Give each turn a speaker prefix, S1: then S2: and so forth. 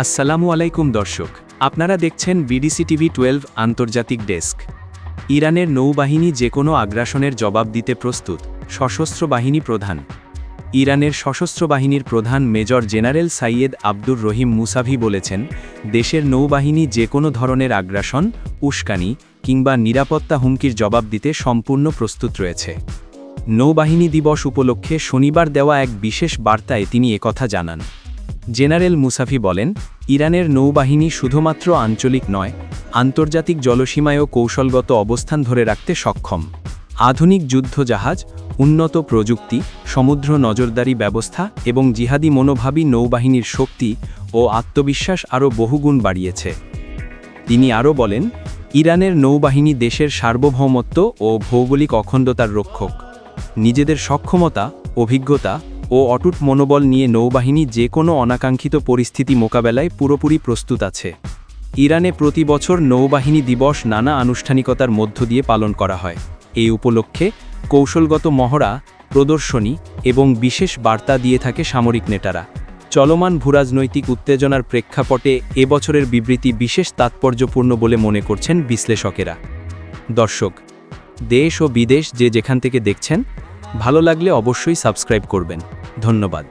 S1: আসসালামু আলাইকুম দর্শক, আপনারা দেখছেন বিডিসি টিভি টুয়েলভ আন্তর্জাতিক ডেস্ক। ইরানের নৌবাহিনী যে কোনো আগ্রাসনের জবাব দিতে প্রস্তুত, সশস্ত্র বাহিনী প্রধান। ইরানের সশস্ত্র বাহিনীর প্রধান major general Sayyid Abdur Rahim Mousavi বলেছেন, দেশের নৌবাহিনী যে কোনো ধরনের আগ্রাসন, উস্কানি, কিংবা নিরাপত্তা হুমকির জবাব দিতে সম্পূর্ণ প্রস্তুত রয়েছে। নৌবাহিনী দিবস উপলক্ষে শনিবার দেওয়া এক বিশেষ বার্তায় তিনি একথা জানান। জেনারেল মুসাফি বলেন, ইরানের নৌবাহিনী শুধুমাত্র আঞ্চলিক নয়, আন্তর্জাতিক জলসীমায়ও কৌশলগত অবস্থান ধরে রাখতে সক্ষম। আধুনিক যুদ্ধজাহাজ, উন্নত প্রযুক্তি, সমুদ্র নজরদারি ব্যবস্থা এবং জিহাদি মনোভাবী নৌবাহিনীর শক্তি ও আত্মবিশ্বাস আরও বহুগুণ বাড়িয়েছে। তিনি আরও বলেন, ইরানের নৌবাহিনী দেশের সার্বভৌমত্ব ও ভৌগোলিক অখণ্ডতার রক্ষক। নিজেদের সক্ষমতা, অভিজ্ঞতা ও অটুট মনোবল নিয়ে নৌবাহিনী যে কোনো অনাকাঙ্ক্ষিত পরিস্থিতি মোকাবেলায় পুরোপুরি প্রস্তুত আছে। ইরানে প্রতি বছর নৌবাহিনী দিবস নানা আনুষ্ঠানিকতার মধ্য দিয়ে পালন করা হয়। এই উপলক্ষে কৌশলগত মহড়া, প্রদর্শনী এবং বিশেষ বার্তা দিয়ে থাকে সামরিক নেতারা। চলমান ভূরাজনৈতিক উত্তেজনার প্রেক্ষাপটে এবছরের বিবৃতি বিশেষ তাৎপর্যপূর্ণ বলে মনে করছেন বিশ্লেষকেরা। দর্শক, দেশ ও বিদেশ যে যেখান থেকে দেখছেন, ভালো লাগলে অবশ্যই সাবস্ক্রাইব করবেন। ধন্যবাদ।